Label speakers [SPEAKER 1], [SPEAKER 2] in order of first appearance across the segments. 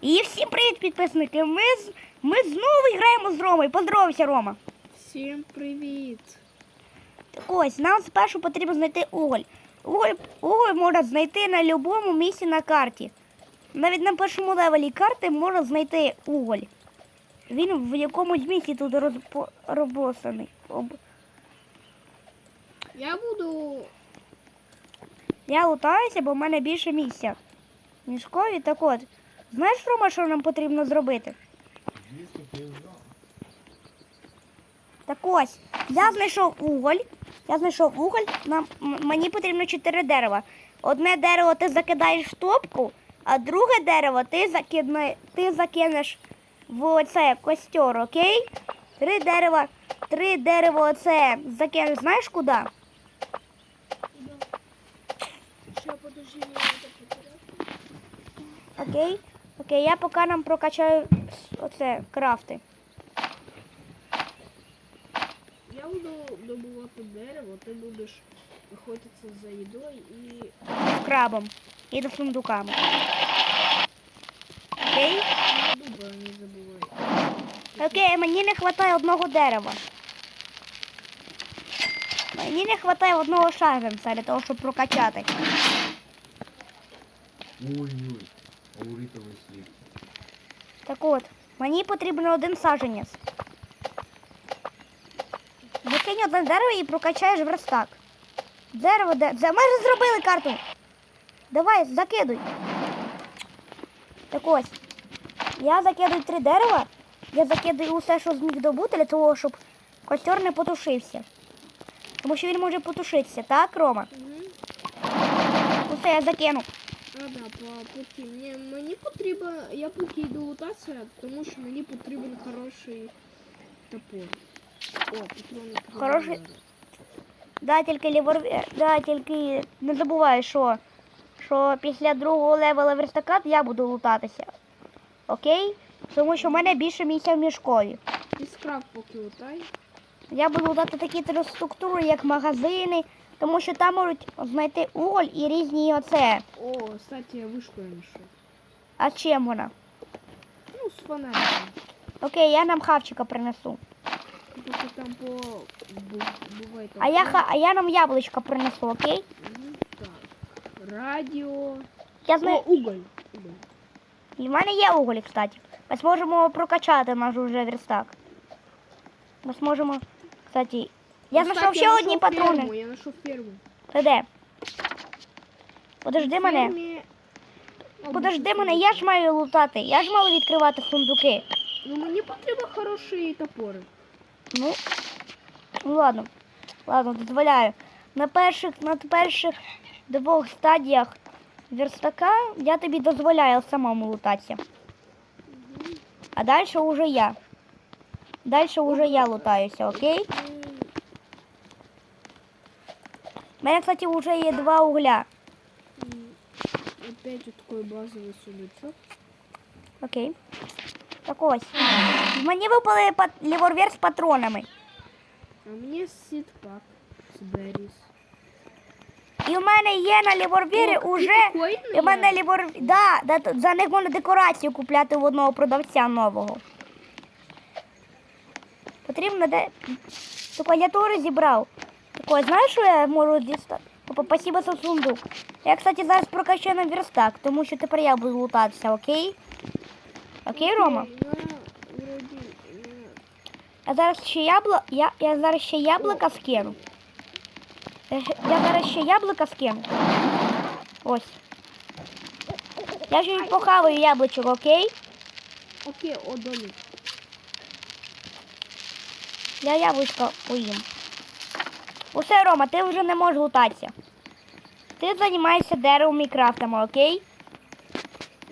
[SPEAKER 1] І всім привіт, підписники! Ми, ми знову граємо з Ромою. Поздоровайся, Рома.
[SPEAKER 2] Всім привіт!
[SPEAKER 1] Так ось, нам спершу потрібно знайти уголь. Уголь, уголь можна знайти на будь-якому місці на карті. Навіть на першому левелі карти можна знайти уголь. Він в якомусь місці тут розпо- розбросаний. Об-
[SPEAKER 2] Я буду.
[SPEAKER 1] Я лутаюся, бо в мене більше місця. Ніж кові. Так от, знаєш, Рома, що нам потрібно зробити? Так ось, я знайшов уголь. Я знайшов уголь. Нам, мені потрібно чотири дерева. Одне дерево ти закидаєш в топку, а друге дерево ти, закидне, ти закинеш в оце костер, окей? Три дерева, три дерева оце закинеш, знаєш куди? Окей? Окей, я поки нам прокачаю оце крафти.
[SPEAKER 2] Я буду добувати дерево, ти будеш охотитися за їдою і.
[SPEAKER 1] Крабом. І до сундуками. Окей?
[SPEAKER 2] Дуба не забувай.
[SPEAKER 1] Окей, мені не вистачає одного дерева. Мені не вистачає одного шагенця для того, щоб прокачати.
[SPEAKER 3] Ой-ой, ауритовий слід.
[SPEAKER 1] Так от, мені потрібен один саженець. Закинь одне дерево і прокачаєш верстак. Дерево, де. Ми вже зробили карту. Давай, закидуй. Так ось. Я закидую три дерева. Я закидую усе, що зміг добути, для того, щоб костер не потушився. Тому що він може потушитися, так, Рома? Усе я закинув.
[SPEAKER 2] А, да, по путі. Мені, мені потрібно. Я поки йду лутатися, тому що мені потрібен хороший топор. О, патрони.
[SPEAKER 1] Хороший- Да, тільки ліворвір, да, тільки не забувай, що, що після другого левела верстака я буду лутатися. Окей? Тому що в мене більше місця в мішкові.
[SPEAKER 2] Ти скраб поки лутай.
[SPEAKER 1] Я буду лутати такі структури, як магазини, тому що там можуть знайти уголь і різні оце.
[SPEAKER 2] О, кстати, я вишку я знайшов.
[SPEAKER 1] А чим вона?
[SPEAKER 2] Ну, з фонариком.
[SPEAKER 1] Окей, я нам хавчика принесу.
[SPEAKER 2] Там по бу- буває.
[SPEAKER 1] А я, ха- а я нам яблучко принесу, окей?
[SPEAKER 2] Мгм, Так. Радіо.
[SPEAKER 1] Я
[SPEAKER 2] О,
[SPEAKER 1] знаю.
[SPEAKER 2] уголь. уголь.
[SPEAKER 1] І в мене є уголь, кстати. Ми зможемо прокачати наш уже верстак. Ми зможемо, кстати. Я
[SPEAKER 2] Ну,
[SPEAKER 1] знайшов ще одні патрони.
[SPEAKER 2] Я знайшов ферму.
[SPEAKER 1] Ти де? Подожди мене. Подожди мене, я ж маю лутати. Я ж маю відкривати сундуки.
[SPEAKER 2] Ну мені потрібен хороший топор.
[SPEAKER 1] Ну, ну ладно. Ладно, дозволяю. На перших, на перших двох стадіях верстака я тобі дозволяю самому лутатися. А далі уже я. Далі уже я лутаюся, окей? У мене, кстати, вже є два угля.
[SPEAKER 2] Опять вот такой базовый сундучок.
[SPEAKER 1] Окей. Так ось. Мені випали ліворвер з патронами.
[SPEAKER 2] А мне ситпак с берries.
[SPEAKER 1] І в мене є на ліворвірі
[SPEAKER 2] О,
[SPEAKER 1] уже. І в мене
[SPEAKER 2] я.
[SPEAKER 1] да, да, за них можна декорацію купляти в одного продавця нового. Потрібно де. Ту клавіатуру зібрав. Так ось, знаєш, що я можу дістати? Спасибо за сундук. Я, кстати, зараз прокачаю на верстак, тому що тепер я буду лутатися, окей? Окей, Рома?
[SPEAKER 2] Ну, ну,
[SPEAKER 1] Я зараз ще ябло... я, я зараз ще яблука скину. Я, я зараз ще яблука скину. Ось. Я ж похаваю яблучок, окей?
[SPEAKER 2] Окей, о, домик.
[SPEAKER 1] Я яблучко поїм. Усе, Рома, ти вже не можеш лутатися. Ти займаєшся деревом і крафтами, окей?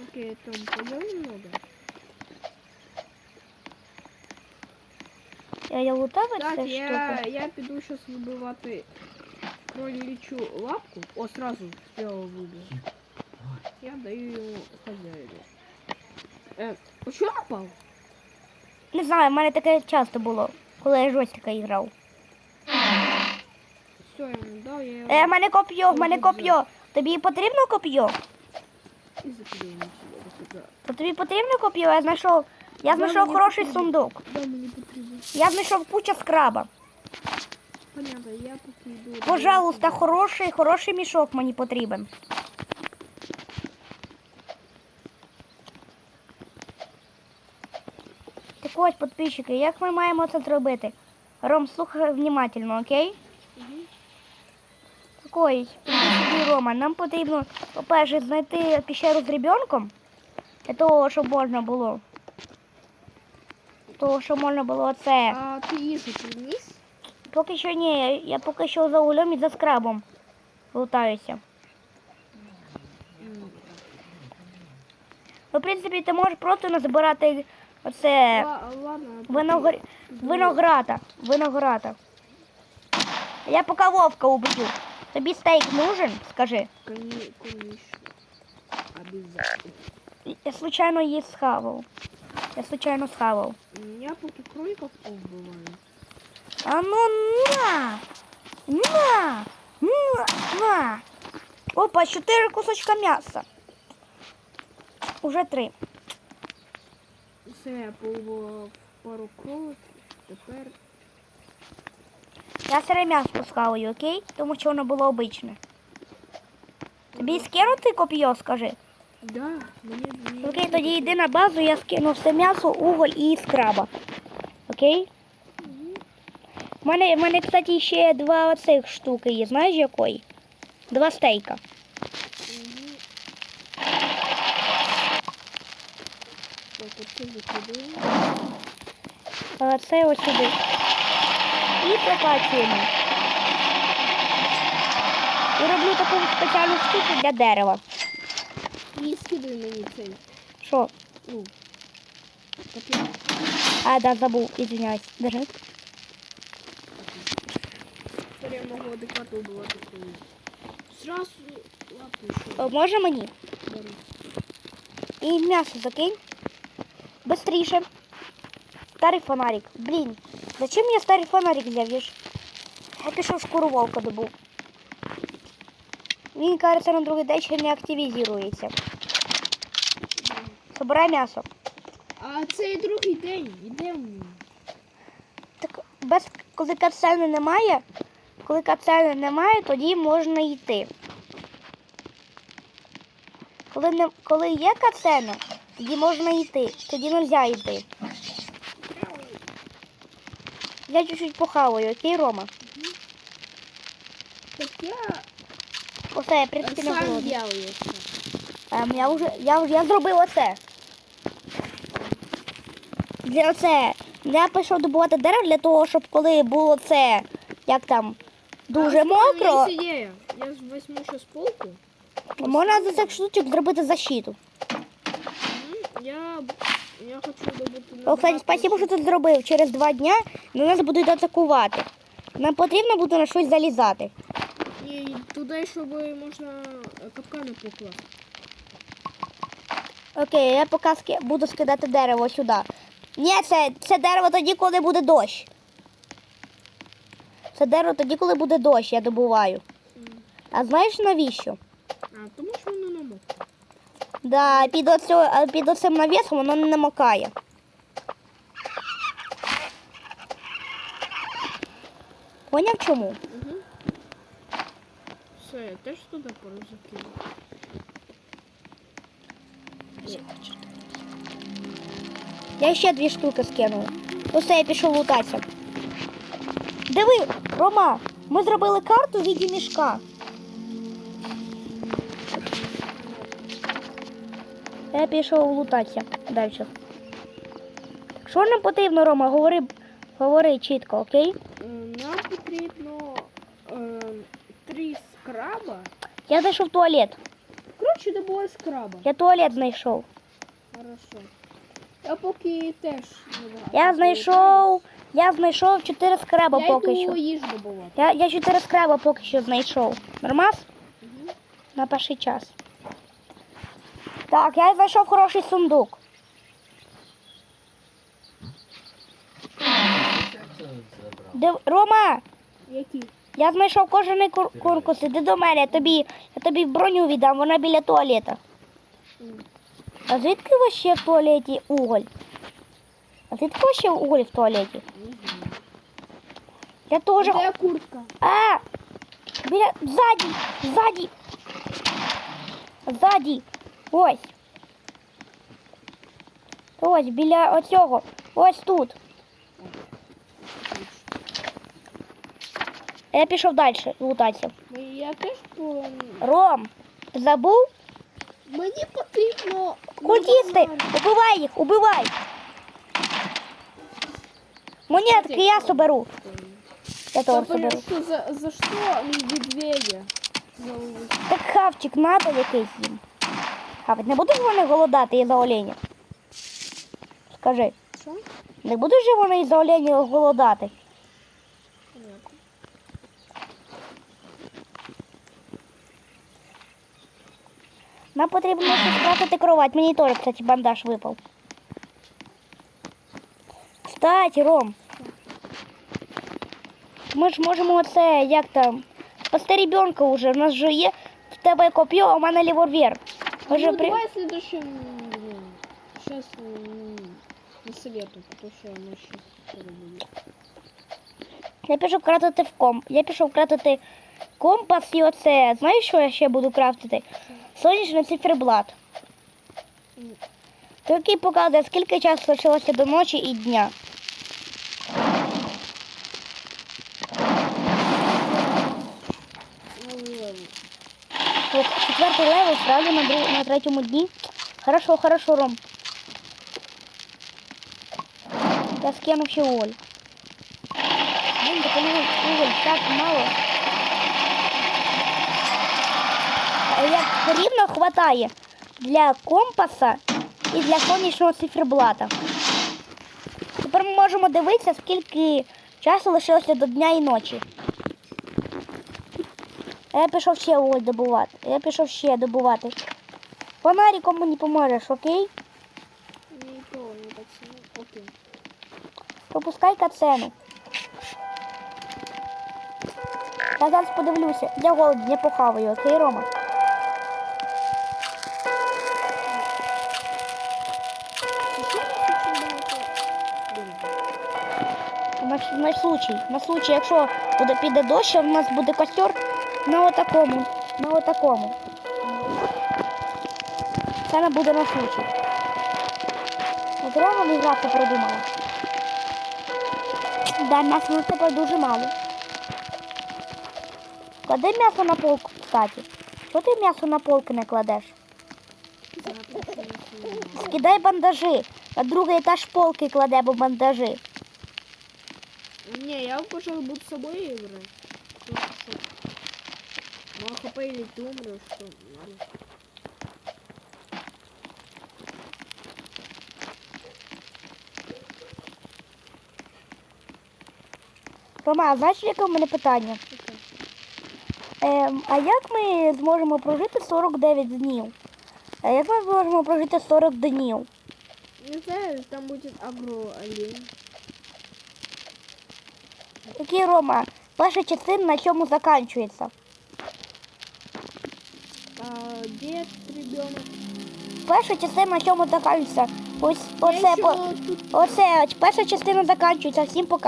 [SPEAKER 2] Окей, там пойдем немного.
[SPEAKER 1] Я, я лутаю цю
[SPEAKER 2] Так, я,
[SPEAKER 1] штуку.
[SPEAKER 2] я піду сейчас вибивати кроличу лапку. О, сразу сделал выбил. Я даю ему хозяину. Э, а что напал?
[SPEAKER 1] Не знаю, в мене таке часто було, коли я жорстко грав.
[SPEAKER 2] Все, я ему дал, я его...
[SPEAKER 1] Е, в мене коп'є, в мене коп'є. Тобі потрібно коп'є?
[SPEAKER 2] і закидаємо сюди сюди.
[SPEAKER 1] То тобі потрібно коп'ю? Я знайшов. Я знайшов хороший сундук.
[SPEAKER 2] Да, мені потрібно.
[SPEAKER 1] Я знайшов куча скраба.
[SPEAKER 2] Понятно, я поки йду.
[SPEAKER 1] Пожалуйста, хороший, хороший мішок мені потрібен. Так ось, підписчики, як ми маємо це зробити? Ром, слухай внимательно, окей? Сюди, Рома, нам потрібно, по-перше, знайти піщеру з ребенком, для того, щоб можна було. Того, щоб можна було це.
[SPEAKER 2] А ти їжу приніс?
[SPEAKER 1] Поки що ні, я, поки що за ульом і за скрабом лутаюся. Ну, в принципі, ти можеш просто назбирати оце виногр... винограда. Винограда. Я поки вовка уб'ю. Тобі стейк нужен, скажи.
[SPEAKER 2] Обязательно.
[SPEAKER 1] Я случайно її схавав. Я случайно схавав.
[SPEAKER 2] Я поки кроликов повбиваю.
[SPEAKER 1] А ну на! На! На! На! Опа, чотири кусочка м'яса. Уже три.
[SPEAKER 2] Все, я пару кроликів. Тепер
[SPEAKER 1] Я сире м'ясо схаваю, окей? Тому що воно було обичне. Тобі скинути коп'йо, скажи.
[SPEAKER 2] Да, мені мені
[SPEAKER 1] Окей, тоді йди на базу, я скину все м'ясо, уголь і скраба. Окей? У мене, в мене, кстати, ще два оцих штуки є. Знаєш якої? Два стейка.
[SPEAKER 2] Так, оце закидаємо.
[SPEAKER 1] А це ось сюди. І прокачуємо. І роблю таку спеціальну штуку для дерева.
[SPEAKER 2] І скидай мені цей.
[SPEAKER 1] Що?
[SPEAKER 2] Ну.
[SPEAKER 1] А, да, забув, извиняюсь. Держи.
[SPEAKER 2] Тепер я можу адекватно вбивати кроликів. Зразу лапу
[SPEAKER 1] О,
[SPEAKER 2] ще
[SPEAKER 1] Може мені?
[SPEAKER 2] беру.
[SPEAKER 1] І м'ясо закинь. Быстріше. Старий фонарик. Блін, зачем я старий фонарик взяв? Я пішов шкуру волка добув. Він, кажется, на другий день ще не активізується. Собирай м'ясо.
[SPEAKER 2] А цей другий день, в.
[SPEAKER 1] Так без коли кацени немає, коли кацени немає, тоді можна йти. Коли не коли є кацена, тоді можна йти. Тоді не можна йти. Я чуть-чуть похаваю, окей, Рома?
[SPEAKER 2] Так я
[SPEAKER 1] Оце, я принципі не
[SPEAKER 2] сам
[SPEAKER 1] голодний.
[SPEAKER 2] делаю це.
[SPEAKER 1] Ем, я вже я, вже- я зробив оце. Для оце. Я пішов добувати дерево для того, щоб коли було це, як там, дуже
[SPEAKER 2] А, У
[SPEAKER 1] мокро,
[SPEAKER 2] мене є ідея. Я візьму ще з полку.
[SPEAKER 1] можна за цих штучок зробити защиту.
[SPEAKER 2] Я, я хочу добути
[SPEAKER 1] О, кстати, спасибо, що ти зробив. Через два дня на нас будуть атакувати. Нам потрібно буде на щось залізати.
[SPEAKER 2] І туди, щоб можна е, капкани покласти.
[SPEAKER 1] Окей, я поки ски- буду скидати дерево сюди. Ні, це, це дерево тоді, коли буде дощ. Це дерево тоді, коли буде дощ, я добуваю. А знаєш навіщо?
[SPEAKER 2] А, тому що воно.
[SPEAKER 1] Да, під, оцю, під оцим навісом воно не намокає. Поняв чому?
[SPEAKER 2] Угу. Все, я теж туди пару закину.
[SPEAKER 1] Я ще дві штуки скинула. Усе, я пішов лутатися. Диви, Рома, ми зробили карту в віді мішка. Я пішов лутатися далі. Так що нам потрібно, Рома? Говори, говори чітко, окей?
[SPEAKER 2] Нам потрібно е, три скраба.
[SPEAKER 1] Я знайшов туалет.
[SPEAKER 2] Коротше, добувай скраба.
[SPEAKER 1] Я туалет знайшов.
[SPEAKER 2] Хорошо. Я поки теж набагато.
[SPEAKER 1] Я знайшов. Я знайшов чотири скраба
[SPEAKER 2] Я
[SPEAKER 1] поки що.
[SPEAKER 2] їжу.
[SPEAKER 1] Я, я чотири скраба поки що знайшов. Нормас?
[SPEAKER 2] Угу.
[SPEAKER 1] На перший час. Так, я знайшов хороший сундук. Див... Рома,
[SPEAKER 2] Які?
[SPEAKER 1] я знайшов кожаний кур... куркус. Іди до мене, я тобі, я тобі броню віддам, вона біля туалета. А звідки ще в туалеті уголь? А звідки ще уголь в туалеті? Я теж.
[SPEAKER 2] Де куртка?
[SPEAKER 1] А! Біля ззаді! Ззаді! Ззаді! Ось! Ось, біля оцього. Ось тут. Я пішов далі лутатися.
[SPEAKER 2] Я теж по...
[SPEAKER 1] Ром, забув?
[SPEAKER 2] Мені потрібно...
[SPEAKER 1] Культисти! Убивай їх, убивай! Монетки я соберу. Я
[SPEAKER 2] Папа,
[SPEAKER 1] соберу.
[SPEAKER 2] за, за що медведя?
[SPEAKER 1] Так хавчик надо якийсь їм. Хавать, не будуть вони голодати із-за оленя? Скажи,
[SPEAKER 2] Що?
[SPEAKER 1] не будуть же вони із-за оленя голодати? Нам потрібно спрятати кровать. Мені теж, кстати, бандаж випав. Кстати, Ром. Ми ж можемо оце, як там, спасти ребенка уже. У нас же є в тебе коп'є, а у мене револьвер. Ми же
[SPEAKER 2] ну,
[SPEAKER 1] при...
[SPEAKER 2] давай следующим... Сейчас не советую, потому что оно сейчас будет.
[SPEAKER 1] Я пішов крафтити в комп. Я пішов крафтити компас і оце. Знаєш, що я ще буду крафтити? Сонячний циферблат. Який показує, скільки часу лишилося до ночі і дня.
[SPEAKER 2] Новый левел.
[SPEAKER 1] От, четвертий левел сразу на, друг... на третьому дні. Хорошо, хорошо, Ром. Я скину ще уголь. Блин, так уголь, так мало. А Як рівно хватає для компаса і для сонячного циферблата. Тепер ми можемо дивитися, скільки часу лишилося до дня і ночі. А Я пішов ще уголь добувати. Я пішов ще добувати. Фонариком мені поможеш, окей?
[SPEAKER 2] Не не так. Окей.
[SPEAKER 1] Пропускай кацену. Я зараз подивлюся. Я голодний, я похаваю, окей, Рома? На, на случай, на случай, якщо буде піде дощ, а в нас буде костер на отакому, на отакому. Це не буде на случай. От Рома не графу придумала. Да, м'яса у нас тепер дуже мало. Клади м'ясо на полку, кстати. Чого ти м'ясо на полки не кладеш? Скидай бандажі. На другий етаж полки кладе, бо бандажі.
[SPEAKER 2] Не, я, пожалуй, буду с собой играть. А хп или ты умрешь, что... ладно.
[SPEAKER 1] Рома, а знаєш, яке в мене питання? Ем, а як ми зможемо прожити 49 днів? А як ми зможемо прожити 40 днів?
[SPEAKER 2] Не знаю, там будет агро олень.
[SPEAKER 1] Який Рома? Перша частина на чому закінчується?
[SPEAKER 2] А, ребенок.
[SPEAKER 1] Перша частина на чому закінчується? Ось оце, по, оце, перша частина закінчується. Всім пока.